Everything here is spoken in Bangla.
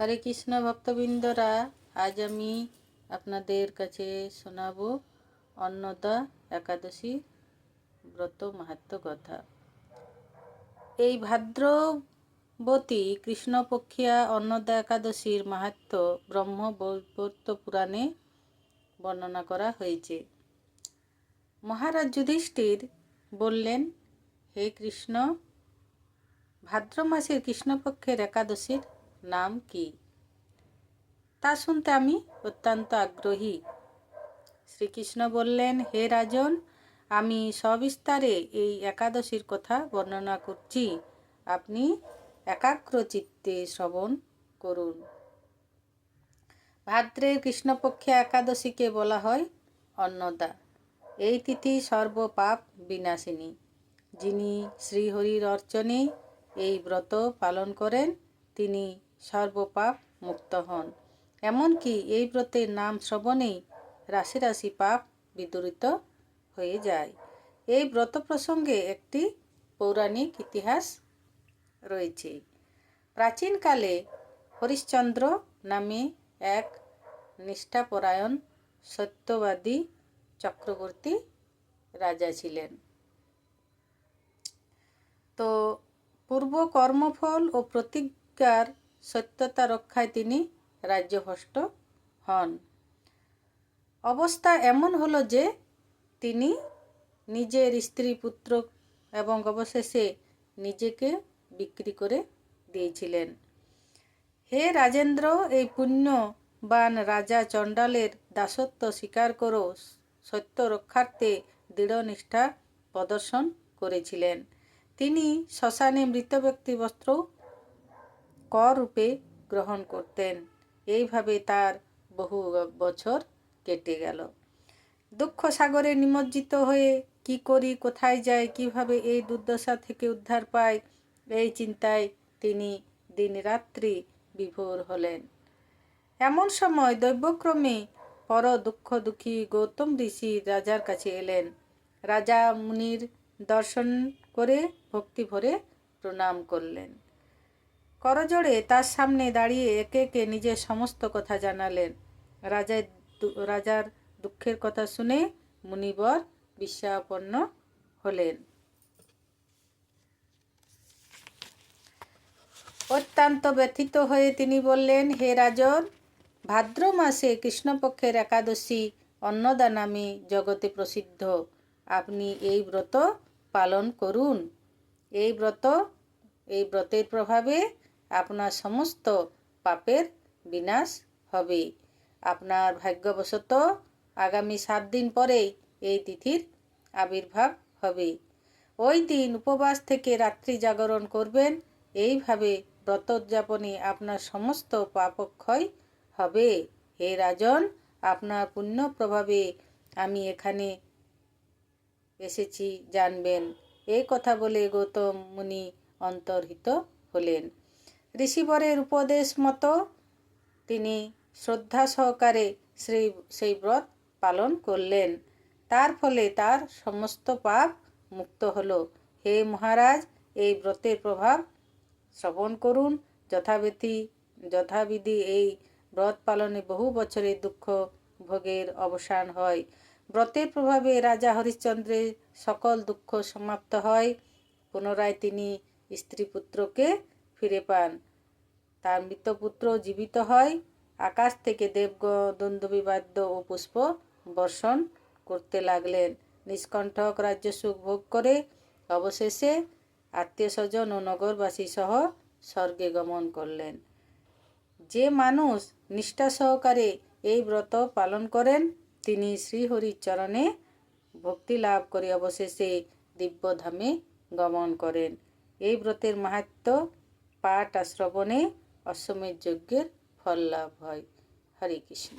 হরে কৃষ্ণ ভক্তবৃন্দরা, আজ আমি আপনাদের কাছে শোনাবো অন্নদা একাদশী ব্রত মাহাত্ম কথা। এই ভাদ্রবতী কৃষ্ণপক্ষিয়া অন্নদা একাদশীর মাহাত্ম ব্রহ্ম বৈবর্ত পুরাণে বর্ণনা করা হয়েছে। মহারাজ যুধিষ্ঠির বললেন, হে কৃষ্ণ ভাদ্র মাসের কৃষ্ণপক্ষের একাদশীর নাম কি? তা শুনতে আমি অত্যন্ত আগ্রহী। শ্রীকৃষ্ণ বললেন, হে রাজন, আমি সবিস্তারে এই একাদশীর কথা বর্ণনা করছি। আপনি একাগ্র চিত্তে শ্রবণ করুন। ভাদ্রের কৃষ্ণপক্ষে একাদশীকে বলা হয় অন্নদা। এই তিথি সর্বপাপ বিনাশিনী। যিনি শ্রীহরির অর্চনে এই ব্রত পালন করেন, তিনি সর্বপাপ মুক্ত হন। এমনকি এই ব্রতের নাম শ্রবণেই রাশি রাশি পাপ বিদরিত হয়ে যায়। এই ব্রত প্রসঙ্গে একটি পৌরাণিক ইতিহাস রয়েছে। প্রাচীনকালে হরিশ্চন্দ্র নামে এক নিষ্ঠাপরায়ণ সত্যবাদী চক্রবর্তী রাজা ছিলেন। তো পূর্ব কর্মফল ও প্রতিজ্ঞার সত্যতা রক্ষায় তিনি রাজ্যভ্রষ্ট হন। অবস্থা এমন হলো যে তিনি নিজের স্ত্রী, পুত্র এবং অবশেষে নিজেকে বিক্রি করে দিয়েছিলেন। হে রাজেন্দ্র, এই পুণ্যবান রাজা চণ্ডালের দাসত্ব স্বীকার করো। সত্য রক্ষার্থে দৃঢ় নিষ্ঠা প্রদর্শন করেছিলেন। তিনি শ্মশানে মৃত ব্যক্তি বস্ত্র করূপে গ্রহণ করতেন। এইভাবে তার বহু বছর কেটে গেল। দুঃখ সাগরে নিমজ্জিত হয়ে কি করি, কোথায় যাই, কীভাবে এই দুর্দশা থেকে উদ্ধার পায় এই চিন্তায় তিনি দিনরাত্রি বিভোর হলেন। এমন সময় দৈবক্রমে পর দুঃখ দুঃখী গৌতম ঋষি রাজার কাছে এলেন। রাজা মুনির দর্শন করে ভক্তি ভরে প্রণাম করলেন। করজোড়ে তার সামনে দাঁড়িয়ে একে একে নিজের সমস্ত কথা জানালেন। রাজার রাজার দুঃখের কথা শুনে মুনিবর বিশ্বাপন্ন হলেন। অত্যন্ত ব্যথিত হয়ে তিনি বললেন, হে রাজন, ভাদ্র মাসে কৃষ্ণপক্ষের একাদশী অন্নদা নামে জগতে প্রসিদ্ধ। আপনি এই ব্রত পালন করুন। এই ব্রত, এই ব্রতের প্রভাবে আপনার সমস্ত পাপের বিনাশ হবে। আপনার ভাগ্যবশত আগামী সাত দিন পরেই এই তিথির আবির্ভাব হবে। ওই দিন উপবাস থেকে রাত্রি জাগরণ করবেন। এইভাবে ব্রত উদযাপনে আপনার সমস্ত পাপক্ষয় হবে। হে রাজন, আপনার পুণ্য প্রভাবে আমি এখানে এসেছি, জানবেন। এই কথা বলে গৌতম মুনি অন্তর্হিত হলেন। ঋষিবরের উপদেশ মতো তিনি শ্রদ্ধা সহকারে সেই সেই ব্রত পালন করলেন। তার ফলে তার সমস্ত পাপ মুক্ত হলো। হে মহারাজ, এই ব্রতের প্রভাব শ্রবণ করুন। যথাবিধি যথাবিধি এই ব্রত পালনে বহু বছরের দুঃখ ভোগের অবসান হয়। ব্রতের প্রভাবে রাজা হরিশ্চন্দ্রের সকল দুঃখ সমাপ্ত হয়। পুনরায় তিনি স্ত্রী পুত্রকে ফিরে পান। তার মৃতপুত্র জীবিত হয় আকাশ থেকে দেবগণ দ্বন্দ্ববিবাদ্য ও পুষ্প বর্ষণ করতে লাগলেন। নিষ্কণ্ঠক রাজ্য সুখ ভোগ করে অবশেষে আত্মীয় স্বজন ও নগরবাসী সহ স্বর্গে গমন করলেন। যে মানুষ নিষ্ঠা সহকারে এই ব্রত পালন করেন, তিনি শ্রীহরির চরণে ভক্তি লাভ করে অবশেষে দিব্যধামে গমন করেন। এই ব্রতের মাহাত্ম পাঠ আর শ্রবণে যজ্ঞের ফল লাভ হয়। হরে কৃষ্ণ।